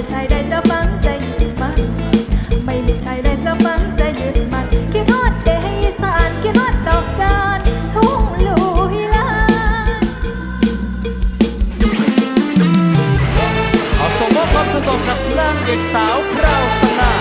มีชายใดจะฟังใจยึดมันไม่มีชายใดจะฟังใจยึดมันคิดฮอดเดห้สานคิดฮอดดอกจานทุ่งลุยลาขอส่งมอบความสงบกับนางเอกสาวพราวสง่า